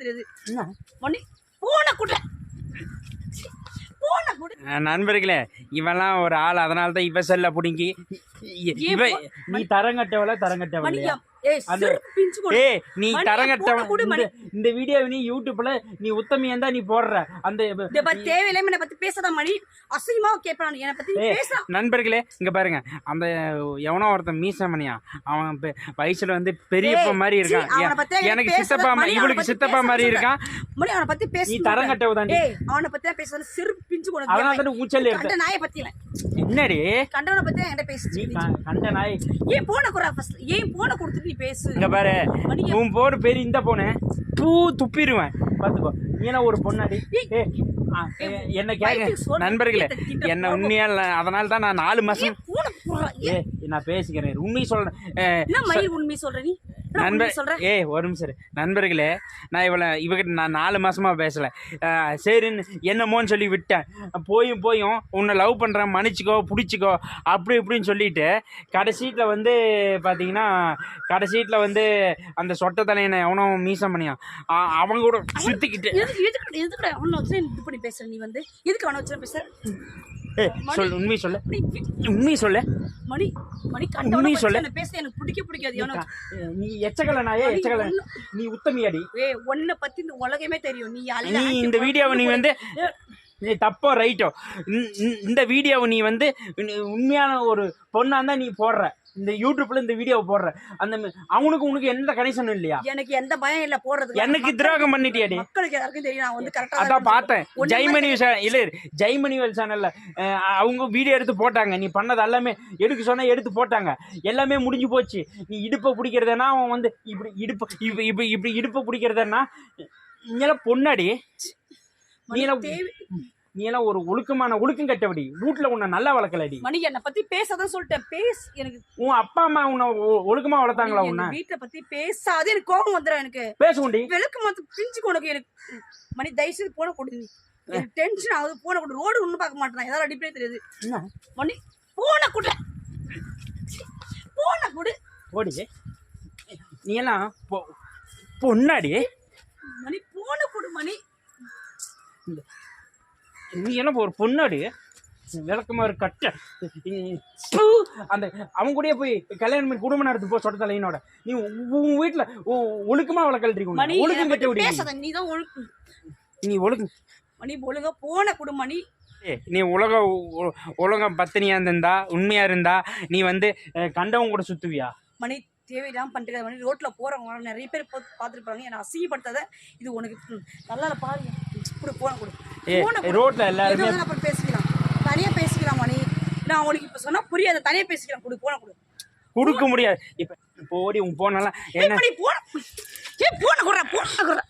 தெரியாது. போன நண்பர்களே இவெல்லாம் ஒரு ஆள் அதனால தான் இவ செல்ல பிடுங்கி. இவ நீ தரங்கட்டவள தரங்கட்டவள் மணியா நீ மணி, தரங்கட்டவ போன கொடு மணி. இந்த- வீடியோ நீ யூடியூப்ல நீ உத்தமியா தான் நீ போடுற? அந்த தேவையில்லாம என்ன பத்தி பேசாத மணி. அசிங்கமா கேட்பான் என்ன பத்தி நண்பர்களே இங்க பாருங்க. அந்த எவனோ ஒருத்தன் மீசமணியா? அவன் பெ- வயசுல வந்து பெரியப்ப மாதிரி இருக்கான். அவனை எனக்கு சித்தப்பா அவனை இவளுக்கு சித்தப்பா மாதிரி. இருக்கான். மணி அவனை பத்தி பேச நீ தரங்கட்டவ ஏய் அவனை பத்தி தான் பேசுறது செருப்பு பிஞ்சு தானே ஊச்சல் இருக்க நாயை பத்தி என்னடி? கண்டவனை பத்தி என்கிட்ட பேசி கண்ட நாய். ஏன் போன குறா ஃபர்ஸ்ட் ஏன் போன கொடுத்துட்டு நீ பேசு. இங்க பாரு. உன் போடு பேரு இந்த போனு பூ துப்பிடுவேன். பாத்துக்கோ நீனா ஒரு பொண்ணாடி. ஏ என்ன சோறு நண்பர்களே என்ன. உண்மையா அதனால தான் நான் நாலு மாசம் ஏ நான் பேசிக்கிறேன். உண்மை சொல்றேன். உண்மை சொல்ற நீ? நண்பர் சொல்ற ஏ ஒரு நிமிஷம். நண்பர்களே நான் இவளை இவகிட்ட நான் நாலு மாசமா பேசல. சரின்னு என்னமோன்னு சொல்லி விட்டேன். போயும் போயும் உன்னை லவ் பண்றேன் மன்னிச்சுக்கோ பிடிச்சிக்கோ அப்படி இப்படின்னு சொல்லிட்டு கடைசீட்டில் வந்து பார்த்தீங்கன்னா கடைசீட்டில் வந்து அந்த சொட்ட தலையனை எவனோ மீசம் பண்ணியான். அவங்க கூட சுற்றிக்கிட்டு எதுக்கு எதுக்கு எதுக்கு அவனை வச்சு இது பண்ணி பேசுற நீ வந்து? எதுக்கு அவனை வச்சு பேசுற ஏ சொல் உண்மை சொல்லு. மணி உண்மை சொல்லு. மணி மணி கண்டவனை சொல்லு. பத்தி பேச எனக்கு பிடிக்க பிடிக்காது நீ எச்சக்கல நாயே ஒண்ணு- நீ உத்தமியாடி. ஏய் உன்னை பத்தி இந்த உலகமே தெரியும். நீ நீ இந்த வீடியோவை நீ வந்து நீ தப்போ ரைட்டோ? இந்த- வீடியோவை நீ வந்து உண்மையான ஒரு பொண்ணா இருந்தா நீ போடுற. இந்த யூடியூப்ல இந்த வீடியோவை போடுற. அந்த அவனுக்கு உனக்கு எந்த கனெக்ஷனும் இல்லையா? எனக்கு எந்த பயம் இல்ல போடுறதுக்கு எனக்கு துரோகம் பண்ணிட்டியாடி மக்களுக்கு எல்லாருக்கும் தெரியும் நான் வந்து கரெக்டா அதான் பார்த்தேன். ஜெய்மணி இல்ல ஜெய்மணிவல் சேனல்ல அவங்க வீடியோ எடுத்து போட்டாங்க. நீ பண்ணது எல்லாமே எடுக்க சொன்னா எடுத்து போட்டாங்க. எல்லாமே முடிஞ்சு போச்சு. நீ இடுப்பை பிடிக்கிறதுனா அவன் வந்து இப்படி இடுப்பு இப்படி இப்படி இப்படி இடுப்பை பிடிக்கிறதுனா நீ பொண்ணாடி. நீ நீ எல்லாம் ஒரு ஒழுக்கமான ஒழுக்கம் கட்டபடி. வீட்டுல உன்னை நல்லா வளர்க்கலடி. மணி என்னை பத்தி பேசாதான் சொல்லிட்டேன். பேஸ் எனக்கு உன் அப்பா அம்மா உன்னை ஒ- ஒழுக்கமா வளர்த்தாங்களா உன்னை? வீட்டை பத்தி பேசாதே எனக்கு கோபம் வந்துடும் எனக்கு. பேசுவோண்டி விளக்கு மொத்த பிஞ்சு உனக்கு எனக்கு. மணி தயவுசெய்து போன கொடு நீ. எனக்கு டென்ஷன் ஆகுது போன கொடு. ரோடு ஒன்றும் பார்க்க மாட்டேன் ஏதாவது தெரியாது. என்ன? மணி போன கொடு. போன கொடு. ஓடி நீ எல்லாம் பொ- பொண்ணாடி? மணி போன கொடு மணி. நீ எல்லாம் ஒரு பொண்ணாடி? விளக்கமா ஒரு கட்ட! அந்த அவங்க கூடயே போய் கல்யாணம் பண்ணி குடும்பம் நடத்து போ சொட்ட தலையினோட. நீ உன் வீட்டுல ஒ- ஒழுக்கமா வளர்க்கல்றீ மணி ஒழுக்கம் என்னை கட்ட விடி நீ தான் ஒழுக்கு நீ ஒழுக்கம் மணி ஒழுங்கா போன கொடு மணி. ஏய், நீ உலக உலகம் பத்தினியா இருந்தா உண்மையா இருந்தா நீ வந்து கண்டவன் கூட சுத்துவியா? மணி தேவையில்லாம பண்ணிட்டு மணி ரோட்ல போறவங்க நிறைய பேர் பார்த்துருப்பாங்க. என்னை அசிங்கப்படுத்தாத இது உனக்கு நல்லா பாருங்க கொடு போன கொடு. எது எல்லாருமே அப்புறம் பேசிக்கலாம்? தனியா பேசிக்கலாம் மணி. நான் உனக்கு இப்ப சொன்னா புரியாது. தனியா பேசிக்கலாம். கொடு போன கொடு. கொடுக்க முடியாது. இப்ப இப்போ ஓடி உன் போனலாம் என்ன போன போன கொடுறா போன கொடுறா.